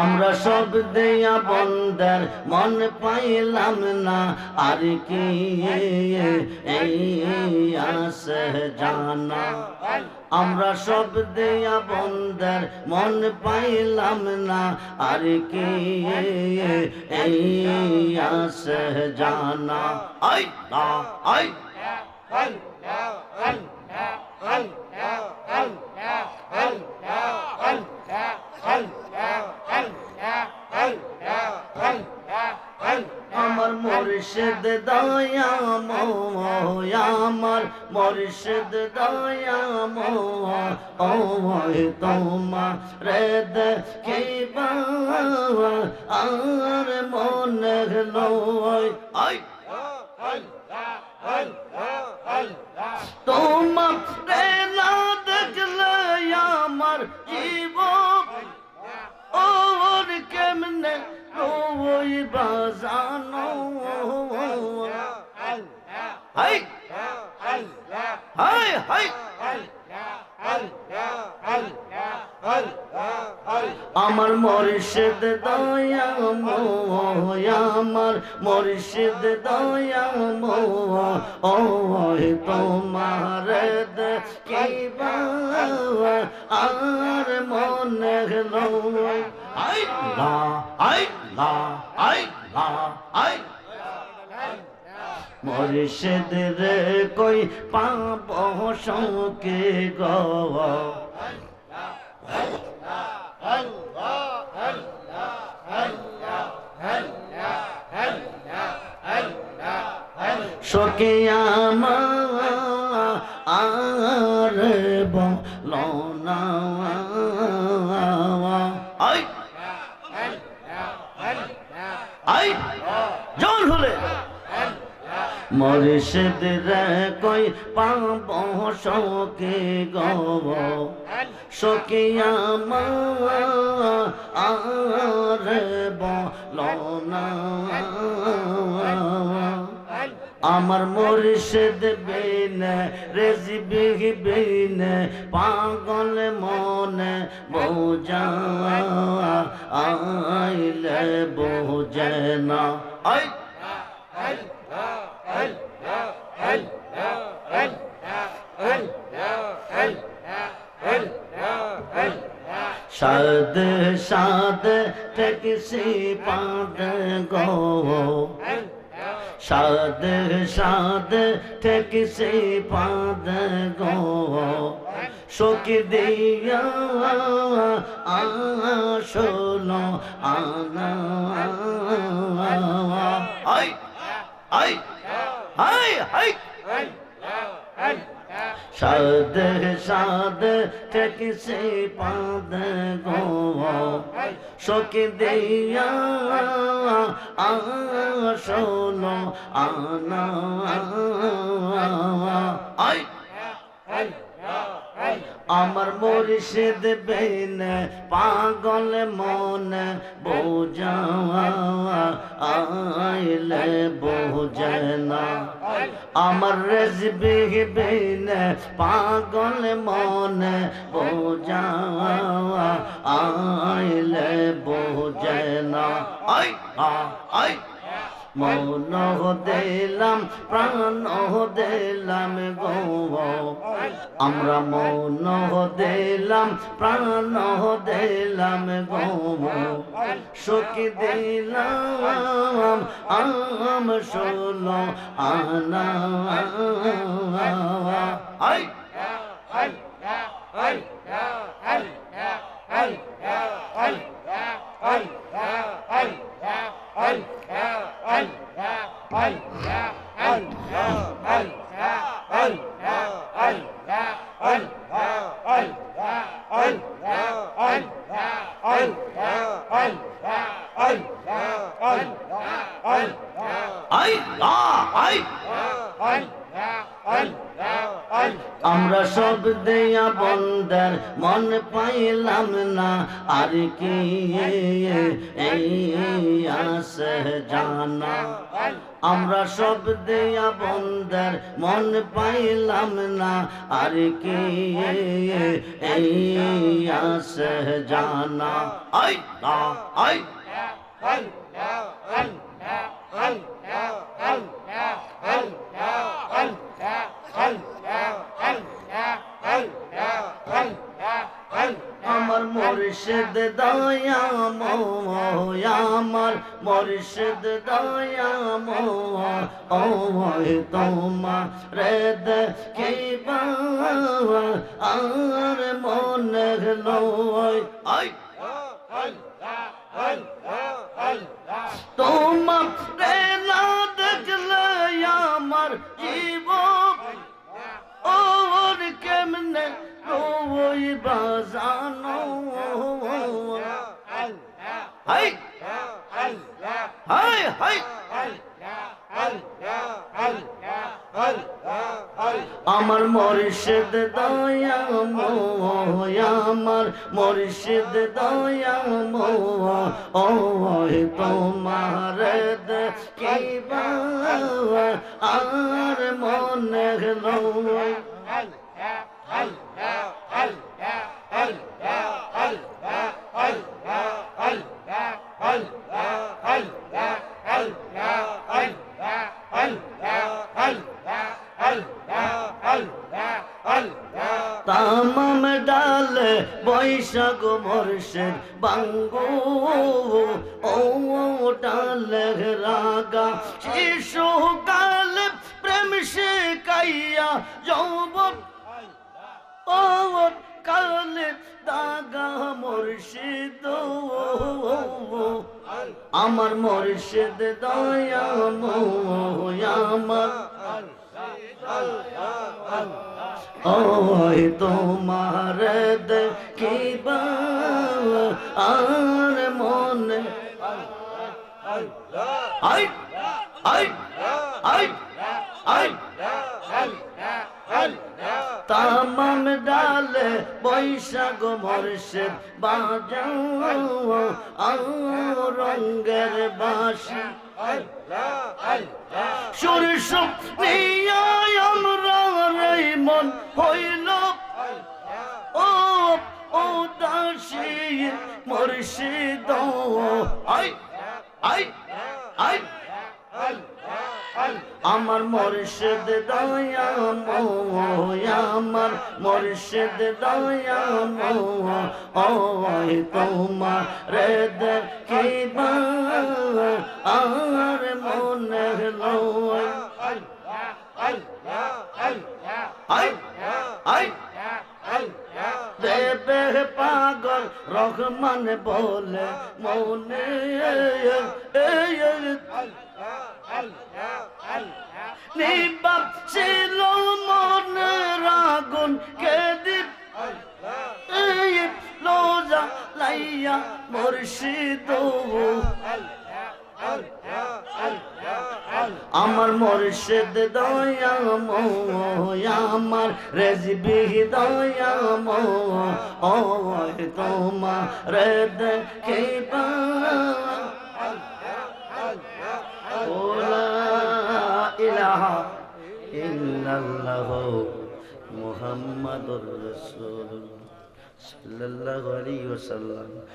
আমরা সব দেয়া বন্দার মন পাইলাম না, আর কি জানা। আমরা সব দেয়া বন্দার মন পাইলাম না, আর কি আসে জানা। আই না আই। আমার মুর্শিদ দয়া আমার মুর্শিদ দয়া মোয় তোমার রে আর মনে নয়। আমার মরিষদ দয়া আমার মরিষদ দয়া মোয় তোমার দেখিবা আর মনে নয় মরিষদ রে কই পাব শোকে গো। শোকে আমার আর মরিষদ রে কই পাব শোকে গব? শোকে আমার আর বলো না আমার মুর্শিদ বিন, রেজিবি বিন, পাগল মনে বোঝা আইলে বোঝে না। সাদ সাদ ঠেকসি পাদ গো। সাদ সাদ ঠেকসি পাদ গো। শোক দিয়া আসলো আনা। আই আই আই আই। সাদ সাদ ঠেকসি পাদ গো শোক দিয়া আসলো আনা আই আমার মুর্শিদ বেন পাগল মন বোঝা আইলে বোঝে না আমার রেজবি বেন পাগল মন বোঝা আইলে বোঝে না আই আই। মন দিলাম প্রাণ দিলাম গো। আমরা মন দিলাম প্রাণ দিলাম গো। সুখ দিলাম, আম শোনো আনা। আই আই আই আমরা সব দেয়া বন্দার মন পাইলাম না আর কি এই আসে জানা আমরা সব দেয়া বন্দার মন পাইলাম না। আর কি এই আসে জানা? আই না আই। মুর্শিদ দয়া মোয়, আমার মুর্শিদ দয়া মোয় তোমার রে দেখিবা, আর মনে আই, তোমার না দেখলে আমার জীবন, ওর কেমনে ওই বাজানো আমার মরিষদ দয়া মোয় আমার মরিষদ দয়া মোয় ও তোমার দেখিবা আর মনে লয় বাঙ্গো ও ডাল রাগা শিশু কাল প্রেম শিকাইয়া যৌবন। ও, কালে দাগা মুর্শিদ আমার মুর্শিদ দয়া আমার ওই তোমার দেখিবা। আর মনে। আই আই আই আই। তামাম ডালে বৈশাখ মর্ষেদ বাজাও রঙ্গের বাসি সরষ নিয়ায় আমরা মন হইল মুর্শিদ আই আই আই। আমার মুর্শিদ দয়া আমার মুর্শিদ দয়া মোয় ও তোমার রে দেখিবা, আর মনে লয়। আই আই। দেবে পাগল রহমান বলে মনে নিবাব ছিল মনে রাগুন কে দীপ লোজা লাইয়া মুর্শিদ আমার মুর্শিদ দয়া আমার রেজবি দয়া ও তোমার দেখিবা। ইলাহা ইল্লাল্লাহ মুহাম্মাদুর রাসূলুল্লাহ সাল্লাল্লাহু আলাইহি